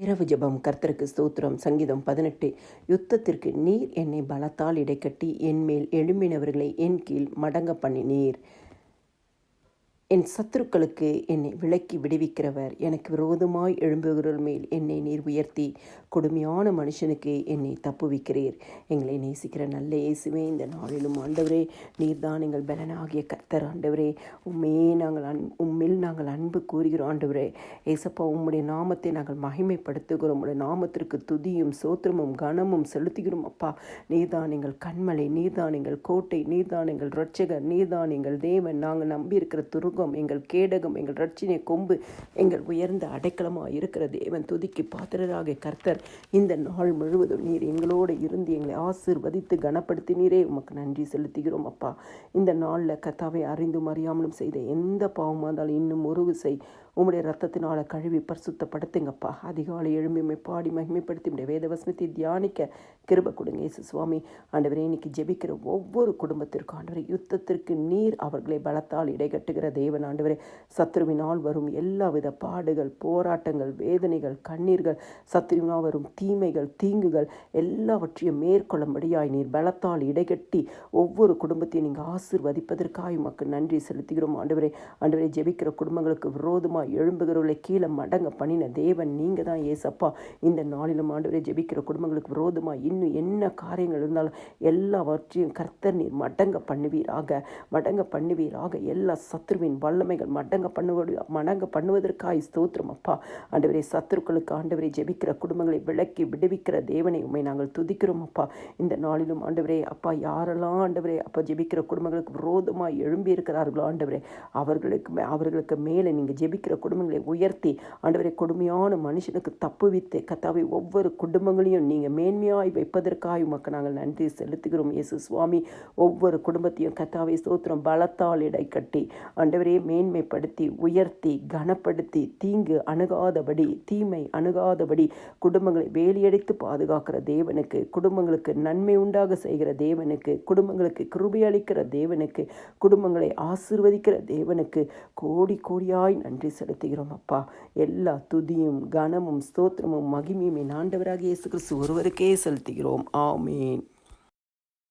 இரவு ஜெபம் கர்த்தருக்கு ஸ்தோத்திரம். சங்கீதம் பதினெட்டு. யுத்தத்திற்கு நீர் என்னை பலத்தால் இடைக்கட்டி என்மேல் எழும்பினவர்களை என் கீழ் மடங்க பண்ணினீர். என் சத்துருக்களுக்கு என்னை விலக்கி விடுவிக்கிறவர். எனக்கு விரோதமாய் எழும்புகிறவர்கள் மேல் என்னை நீர் உயர்த்தி கொடுமையான மனுஷனுக்கு என்னை தப்புவிக்கிறீர். எங்களை நேசிக்கிற நல்ல இயேசுவே இந்த நாளிலும் ஆண்டவரே நீர்தான் எங்கள் பலனாகிய கர்த்தர் ஆண்டவரே உண்மையே நாங்கள் அன் உண்மையில் நாங்கள் அன்பு கூறுகிறோம் ஆண்டவரே. ஏசப்பா உம்முடைய நாமத்தை நாங்கள் மகிமைப்படுத்துகிறோம். உம்முடைய நாமத்திற்கு துதியும் சோத்திரமும் கனமும் செலுத்துகிறோம் அப்பா. நீர்தான் எங்கள் கண்மலை நீர்தான் எங்கள் கோட்டை நீர்தான் எங்கள் இரட்சகர் நீர்தான் எங்கள் தேவன். நாங்கள் நம்பியிருக்கிற துருகம் எங்கள் கேடகம் எங்கள் ரட்சினை கொம்பு எங்கள் உயர்ந்த அடைக்கலமாக இருக்கிற தேவன் துதிக்கு பாத்திரராக கர்த்தர் இந்த நாள் முழுவதும் நீர் எங்களோடு இருந்து எங்களை ஆசீர்வதித்து கனப்படுத்தினீரே. உமக்கு நன்றி செலுத்துகிறோம் அப்பா. இந்த நாளில் கத்தாவை அறிந்தும் அறியாமலும் செய்த எந்த பாவமாக இருந்தாலும் இன்னும் ஒரு விசை உம்முடைய ரத்தத்தினால கழுவி பரிசுத்தப்படுத்துங்கப்பா. அதிகாலை எழுமையுமை பாடி மகிமைப்படுத்தி உடைய வேதவசனத்தை தியானிக்க கிருப கொடுங்க இயேசு சுவாமி. ஆண்டவரே இன்னைக்கு ஜெபிக்கிற ஒவ்வொரு குடும்பத்திற்கும் ஆண்டவரே யுத்தத்திற்கு நீர் அவர்களை பலத்தால் இடைகட்டுகிற தேவன் ஆண்டவரே. சத்ருவினால் வரும் எல்லாவித பாடுகள் போராட்டங்கள் வேதனைகள் கண்ணீர்கள் சத்ருவினால் வரும் தீமைகள் தீங்குகள் எல்லாவற்றையும் மேற்கொள்ளும்படியாய் நீர் பலத்தால் இடைகட்டி ஒவ்வொரு குடும்பத்தையும் நீங்கள் ஆசிர்வதிப்பதற்காக உமக்கு நன்றி செலுத்துகிறோம் ஆண்டவரே. ஆண்டவரே ஜெபிக்கிற குடும்பங்களுக்கு விரோதமாக எழும்புகிறவர்களை கீழே மடங்க பண்ணின தேவன் நீங்கள் தான் ஏசப்பா. இந்த நாளிலும் ஆண்டவரே ஜெபிக்கிற குடும்பங்களுக்கு விரோதமாக இன்னும் என்ன காரியங்கள் இருந்தாலும் எல்லாவற்றையும் கர்த்தர் நீர் மடங்க பண்ணுவீராக. மடங்க பண்ணுவீராக. எல்லா சத்ருவின் வல்லமைகள் மடங்க பண்ணுவது மடங்க பண்ணுவதற்காய் ஸ்தோத்திரம் அப்பா. ஆண்டவரே சத்துருக்களுக்கு ஆண்டவரை ஜெபிக்கிற குடும்பங்களை விளக்கி விடுவிக்கிற தேவனை உண்மை நாங்கள் துதிக்கிறோம் அப்பா. இந்த நாளிலும் ஆண்டவரே அப்பா யாரெல்லாம் ஆண்டவரே அப்பா ஜெபிக்கிற குடும்பங்களுக்கு விரோதமாக எழும்பி இருக்கிறார்களோ ஆண்டவரே அவர்களுக்கு மே- அவர்களுக்கு மேலே நீங்கள் ஜெபிக்கிற குடும்பங்களை உயர்த்தி ஆண்டவரை கொடுமையான மனுஷனுக்கு தப்புவித்து கத்தாவை ஒவ்வொரு குடும்பங்களையும் நீங்கள் மேன்மையாய் வைப்பதற்காக உமக்கு நாங்கள் நன்றி செலுத்துகிறோம். இயேசு சுவாமி ஒவ்வொரு குடும்பத்தையும் கத்தாவை சோத்திரம் பலத்தால் இடை கட்டி ஆண்டவரே மேன்மைப்படுத்தி உயர்த்தி கனப்படுத்தி தீங்கு அணுகாதபடி தீமை அணுகாதபடி குடும்பங்களை வேலியடைத்து பாதுகாக்கிற தேவனுக்கு குடும்பங்களுக்கு நன்மை உண்டாக செய்கிற தேவனுக்கு குடும்பங்களுக்கு கிருபி அளிக்கிற தேவனுக்கு குடும்பங்களை ஆசிர்வதிக்கிற தேவனுக்கு கோடி கோடியாய் நன்றி செலுத்துகிறோம் அப்பா எல்லா துதியும் கனமும் ஸ்தோத்திரமும் மகிமையும் என் இயேசு கிறிஸ்து ஒருவருக்கே செலுத்துகிறோம். ஆமீன்.